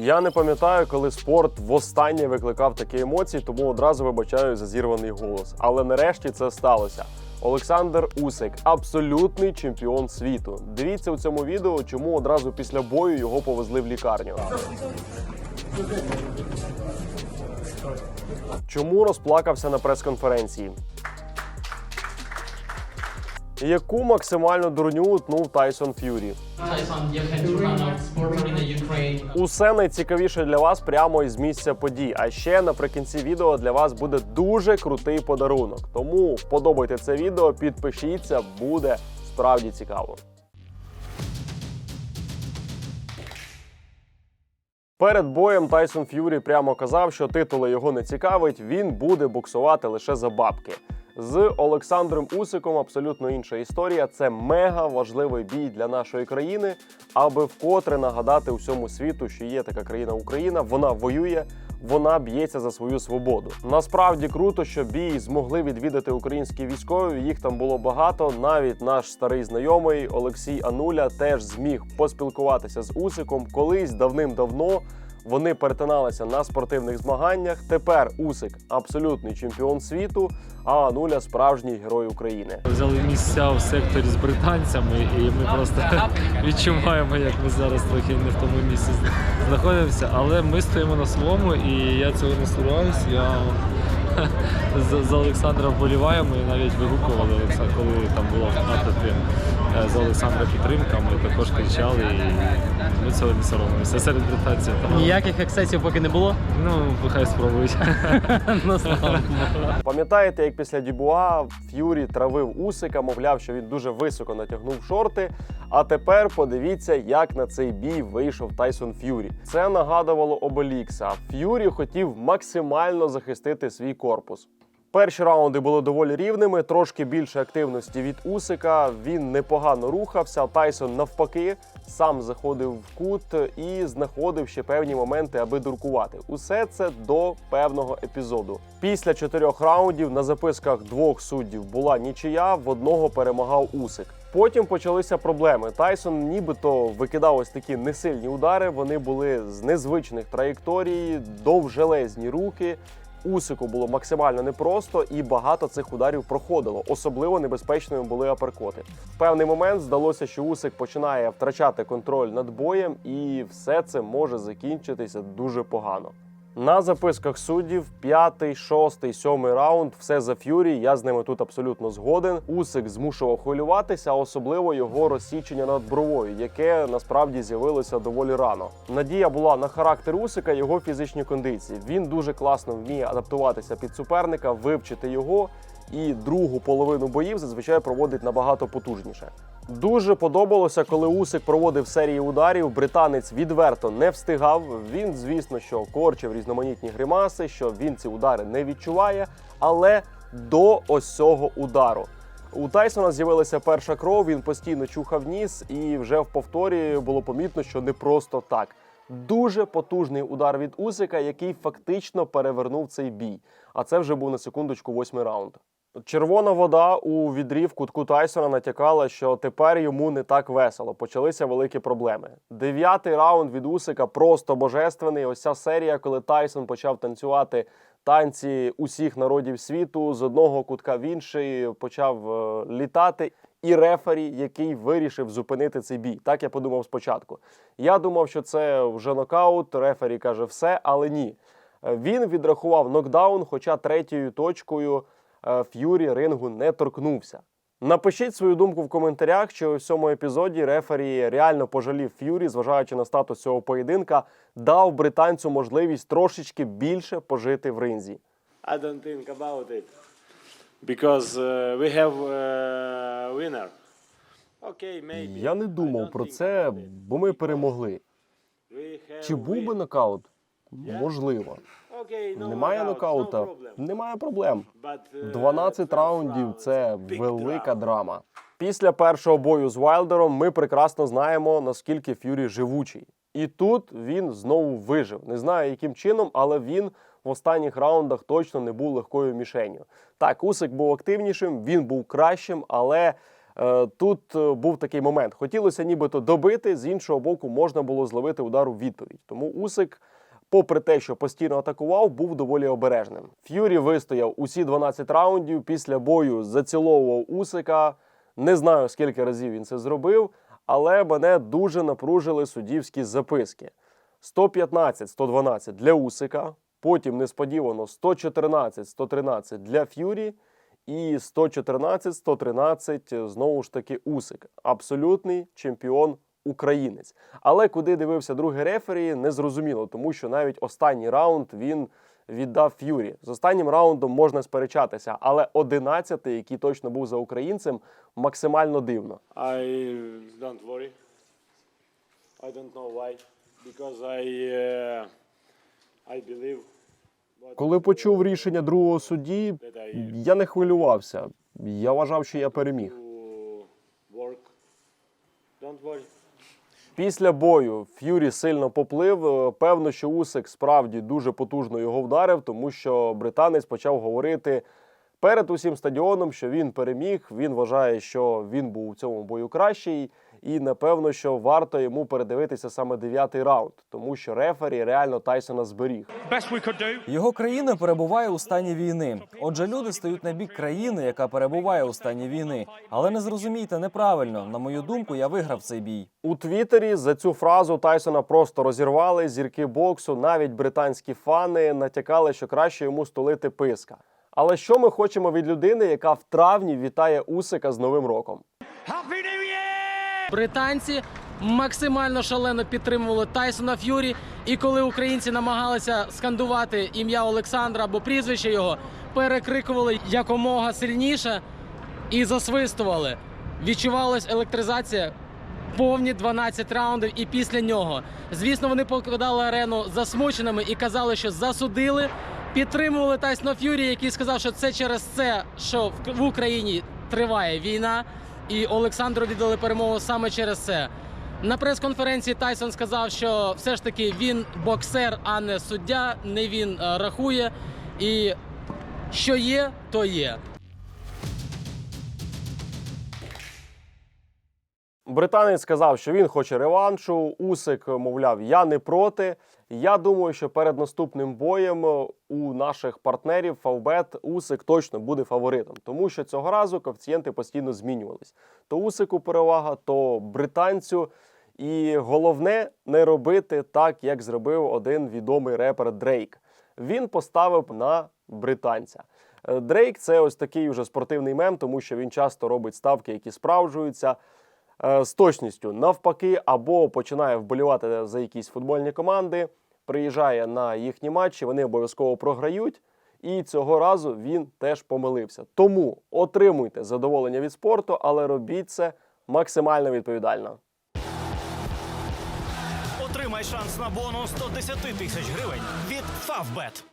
Я не пам'ятаю, коли спорт востаннє викликав такі емоції, тому одразу вибачаю за зірваний голос. Але нарешті це сталося. Олександр Усик абсолютний чемпіон світу. Дивіться у цьому відео, чому одразу після бою його повезли в лікарню. Чому розплакався на прес-конференції? Яку максимальну дурню утнув Тайсон Ф'юрі? Усе найцікавіше для вас прямо із місця подій. А ще наприкінці відео для вас буде дуже крутий подарунок. Тому вподобайте це відео, підпишіться, буде справді цікаво. Перед боєм Тайсон Ф'юрі прямо казав, що титули його не цікавить, він буде боксувати лише за бабки. З Олександром Усиком абсолютно інша історія. Це мега важливий бій для нашої країни, аби вкотре нагадати усьому світу, що є така країна Україна. Вона воює, вона б'ється за свою свободу. Насправді круто, що бій змогли відвідати українські військові. Їх там було багато. Навіть наш старий знайомий Олексій Ануля теж зміг поспілкуватися з Усиком колись давним-давно. Вони перетиналися на спортивних змаганнях. Тепер Усик абсолютний чемпіон світу, а Ануля справжній герой України. Взяли місця в секторі з британцями, і ми просто відчуваємо, як ми зараз трохи не в тому місці знаходимося. Але ми стоїмо на своєму, і я цього не соромлюсь. Я за, Олександра вболіваємо і навіть вигукували Олекса- коли там було в натовпі е, за Олександра підтримка. Ми також кричали, і ми цього не соромимося. Серед там Ніяких ексцесів поки не було. ну хай спробують. Ну. Пам'ятаєте, як після Дюбуа Ф'юрі травив Усика, мовляв, що він дуже високо натягнув шорти. А тепер подивіться, як на цей бій вийшов Тайсон Ф'юрі. Це нагадувало Обелікса. Ф'юрі хотів максимально захистити свій корпус. Перші раунди були доволі рівними, трошки більше активності від Усика. Він непогано рухався. Тайсон навпаки сам заходив в кут і знаходив ще певні моменти, аби дуркувати. Усе це до певного епізоду. Після чотирьох раундів на записках двох суддів була нічия, в одного перемагав Усик. Потім почалися проблеми. Тайсон нібито викидав ось такі несильні удари. Вони були з незвичних траєкторій, довжелезні руки. Усику було максимально непросто, і багато цих ударів проходило. Особливо небезпечними були аперкоти. В певний момент здалося, що Усик починає втрачати контроль над боєм, і все це може закінчитися дуже погано. На записках суддів п'ятий, шостий, сьомий раунд. Все за ф'юрі. Я з ними тут абсолютно згоден. Усик змушував хвилюватися, особливо його розсічення над бровою, яке насправді з'явилося доволі рано. Надія була на характер Усика, його фізичні кондиції. Він дуже класно вміє адаптуватися під суперника, вивчити його. І другу половину боїв зазвичай проводить набагато потужніше. Дуже подобалося, коли Усик проводив серії ударів. Британець відверто не встигав. Він, звісно, що корчив різноманітні гримаси, що він ці удари не відчуває, але до ось цього удару. У Тайсона з'явилася перша кров, він постійно чухав ніс, і вже в повторі було помітно, що не просто так. Дуже потужний удар від Усика, який фактично перевернув цей бій. А це вже був на секундочку восьмий раунд. Червона вода у відрі в кутку Тайсона натякала, що тепер йому не так весело. Почалися великі проблеми. Дев'ятий раунд від Усика просто божественний. Ось ця серія, коли Тайсон почав танцювати танці усіх народів світу з одного кутка в інший, почав е, літати. І рефері, який вирішив зупинити цей бій. Так я подумав спочатку. Я думав, що це вже нокаут. Рефері каже все, але ні. Е, Він відрахував нокдаун, хоча третьою точкою Ф'юрі рингу не торкнувся. Напишіть свою думку в коментарях, чи у цьому епізоді рефері реально пожалів Ф'юрі, зважаючи на статус цього поєдинка, дав британцю можливість трошечки більше пожити в ринзі. I don't think about it because uh, we have uh, winner. Okay, maybe. Я не думав про це, бо ми перемогли. Чи був би нокаут? Можливо. Okay, Немає нокаута, немає проблем. But, uh, 12 раундів це велика драма. Після першого бою з Вайлдером ми прекрасно знаємо, наскільки Ф'юрі живучий. І тут він знову вижив. Не знаю, яким чином, але він в останніх раундах точно не був легкою мішенью. Так, Усик був активнішим, він був кращим, але Е, Тут е, був такий момент. Хотілося нібито добити, з іншого боку, можна було зловити удар у відповідь. Тому Усик, попри те, що постійно атакував, був доволі обережним. Ф'юрі вистояв усі 12 раундів. Після бою заціловував Усика. Не знаю, скільки разів він це зробив, але мене дуже напружили суддівські записки. 115-112 для Усика, потім несподівано 114-113 для Ф'юрі і 114-113 знову ж таки Усик. Абсолютний чемпіон українець. Але куди дивився другий рефері, не зрозуміло, тому що навіть останній раунд він віддав Ф'юрі. З останнім раундом можна сперечатися, але 11-й, який точно був за українцем, максимально дивно. I don't worry. I don't know why. Because I, uh, I believe Коли почув рішення другого судді, я не хвилювався. Я вважав, що я переміг. Don't worry. Після бою Ф'юрі сильно поплив. Е, Певно, що Усик справді дуже потужно його вдарив, тому що британець почав говорити перед усім стадіоном, що він переміг. Він вважає, що він був у цьому бою кращий, і напевно, що варто йому передивитися саме дев'ятий раунд, тому що рефері реально Тайсона зберіг. Його країна перебуває у стані війни. Отже, люди стають на бік країни, яка перебуває у стані війни. Але не зрозумійте неправильно. На мою думку, я виграв цей бій. У Твіттері за цю фразу Тайсона просто розірвали зірки боксу. Навіть британські фани натякали, що краще йому столити писка. Але що ми хочемо від людини, яка в травні вітає Усика з Новим роком? Британці максимально шалено підтримували Тайсона Ф'юрі. І коли українці намагалися скандувати ім'я Олександра або прізвище його, перекрикували якомога сильніше і засвистували. Відчувалась електризація. Повні 12 раундів і після нього. Звісно, вони покидали арену засмученими і казали, що засудили. Підтримували Тайсона Ф'юрі, який сказав, що це через це, що в- Україні триває війна, і Олександру віддали перемогу саме через це. На прес-конференції Тайсон сказав, що все ж таки він боксер, а не суддя, не він е, рахує. І що є, то є. Британець сказав, що він хоче реваншу. Усик мовляв, я не проти. Я думаю, що перед наступним боєм е, у наших партнерів Фавбет Усик точно буде фаворитом, тому що цього разу коефіцієнти постійно змінювались. То Усику перевага, то британцю. І головне не робити так, як зробив один відомий репер Дрейк. Він поставив на британця. Е, Дрейк це ось такий уже спортивний мем, тому що він часто робить ставки, які справджуються з точністю навпаки, або починає вболівати за якісь футбольні команди, приїжджає на їхні матчі, вони обов'язково програють. І цього разу він теж помилився. Тому отримуйте задоволення від спорту, але робіть це максимально відповідально. Отримай шанс на бонус 110 тисяч гривень від Favbet.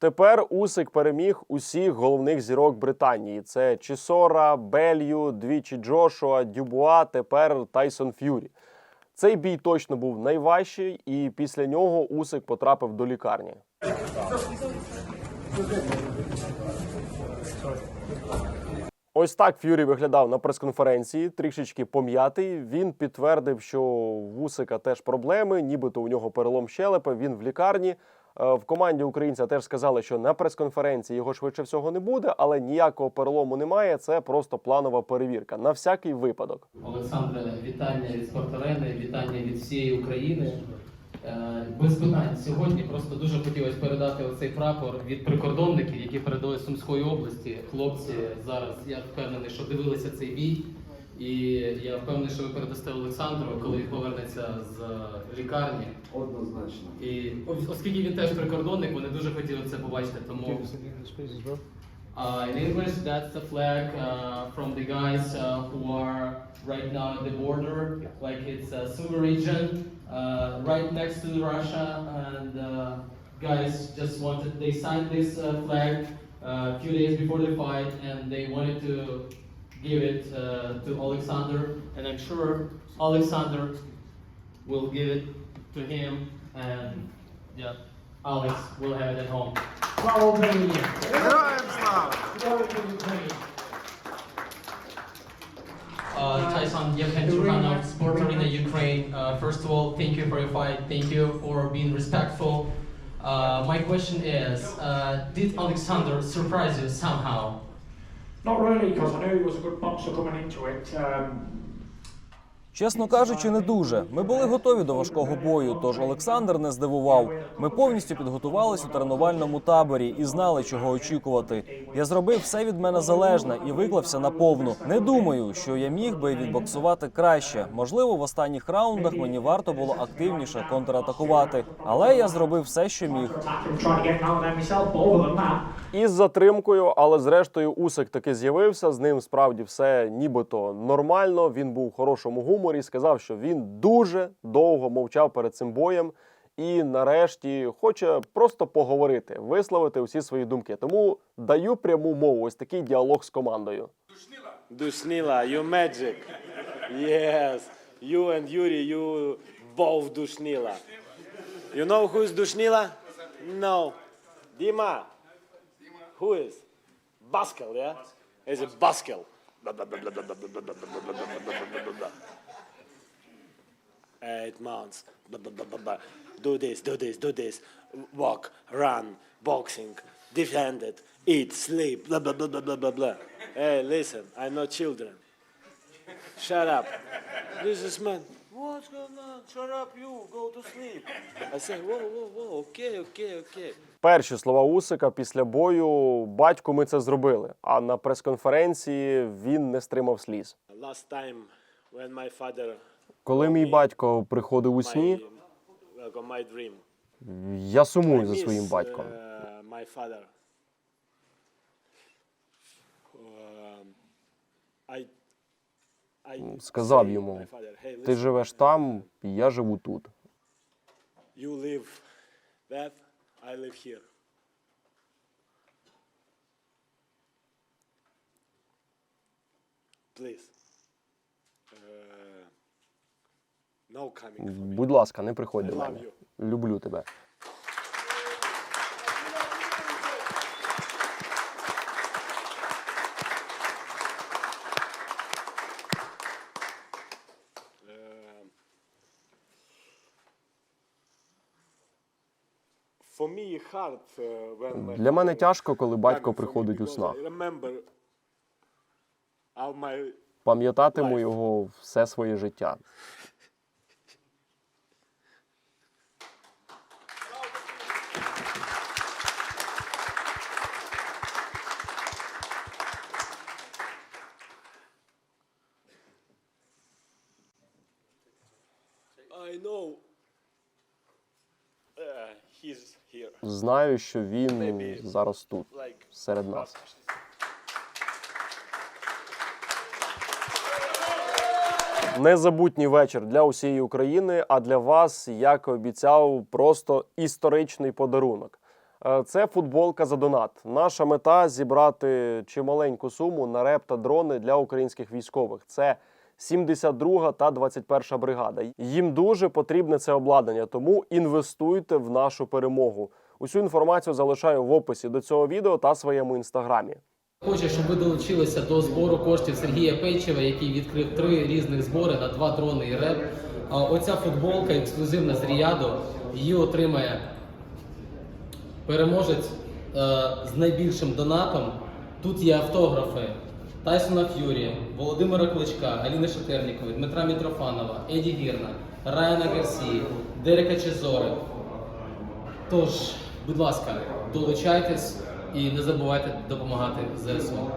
Тепер Усик переміг усіх головних зірок Британії: це Чісора, Белью, двічі Джошуа, Дюбуа, тепер Тайсон Ф'юрі. Цей бій точно був найважчий, і після нього Усик потрапив до лікарні. Ось так Ф'юрі виглядав на прес-конференції, трішечки пом'ятий. Він підтвердив, що в Усика теж проблеми, нібито у нього перелом щелепи, він в лікарні. Е, В команді українця теж сказали, що на прес-конференції його швидше всього не буде, але ніякого перелому немає. Це просто планова перевірка на всякий випадок. Олександре, вітання від спорт-арени, вітання від всієї України. Е, Без питань сьогодні просто дуже хотілося передати оцей прапор від прикордонників, які передали Сумської області. Хлопці зараз я впевнений, що дивилися цей бій. І я впевнений, що ви передасте Олександру, коли він повернеться з лікарні. Однозначно. І ос- оскільки він теж прикордонник, вони дуже хотіли це побачити. Тому Uh, in English, that's the flag uh, from the guys uh, who are right now at the border, like it's a Sumy region, uh, right next to Russia. And uh, guys just wanted, they signed this uh, flag uh, a few days before the fight, and they wanted to give it uh, to Alexander. And I'm sure Alexander will give it to him, and yeah, Alex will have it at home. Слава Україні! Uh, Tyson Yevhen Sport Arena, Ukraine. Uh, first of all, thank you for your fight. Thank you for being respectful. Uh, my question is, uh, did Alexander surprise you somehow? Not really, because I knew he was a good boxer coming into it. Um, Чесно кажучи, не дуже. Ми були готові до важкого бою, тож Олександр не здивував. Ми повністю підготувались у тренувальному таборі і знали, чого очікувати. Я зробив все від мене залежне і виклався на повну. Не думаю, що я міг би відбоксувати краще. Можливо, в останніх раундах мені варто було активніше контратакувати, але я зробив все, що міг. Із затримкою, але зрештою Усик таки з'явився. З ним справді все нібито нормально. Він був в хорошому гуморі. Сказав, що він дуже довго мовчав перед цим боєм. І нарешті хоче просто поговорити, висловити усі свої думки. Тому даю пряму мову. Ось такий діалог з командою. Dushnila, you magic. Yes, you and Yuri, you both Dushnila. You know who is Dushnila? No. Dima. Who is? Baskel, yeah? Is it Baskel? Eight months. Blah, blah, blah, blah, blah. Do this, do this, do this. Walk, run, boxing, defend it, eat, sleep, blah, blah, blah, blah, blah, blah, blah. Hey, listen, I'm not children. Shut up. This is man. What's going on? Shut up, you. Go to sleep. I say, whoa, whoa, whoa. Okay, okay, okay. Перші слова Усика після бою батьку ми це зробили. А на прес-конференції він не стримав сліз. Last time when my father Коли мій батько приходив у сні, uh, я сумую за своїм батьком. Uh. Um, Сказав йому, Ти живеш там, я живу тут. Please. Uh, no coming for me. Будь ласка, не приходь до мене. Люблю тебе. Uh, Для мене тяжко, коли батько приходить у снах. Пам'ятатиму його все своє життя. I know uh, he's here. Знаю, що він зараз тут, серед нас. Незабутній вечір для усієї України, а для вас, як і обіцяв, просто історичний подарунок. Е, Це футболка за донат. Наша мета зібрати чималеньку суму на реп та дрони для українських військових. Це 72 та 21 бригада. Їм дуже потрібне це обладнання, тому інвестуйте в нашу перемогу. Усю інформацію залишаю в описі до цього відео та своєму інстаграмі. Хочу, щоб ви долучилися до збору коштів Сергія Печева, який відкрив три різних збори на два дрони і реп. А Оця футболка ексклюзивна з Ріаду. Її отримає переможець е, з найбільшим донатом. Тут є автографи Тайсона Ф'юрі, Володимира Кличка, Аліни Шатернікової, Дмитра Мітрофанова, Еді Гірна, Райана Гарсі, Дерека Чезори. Тож, будь ласка, долучайтесь і не забувайте допомагати ЗСУ.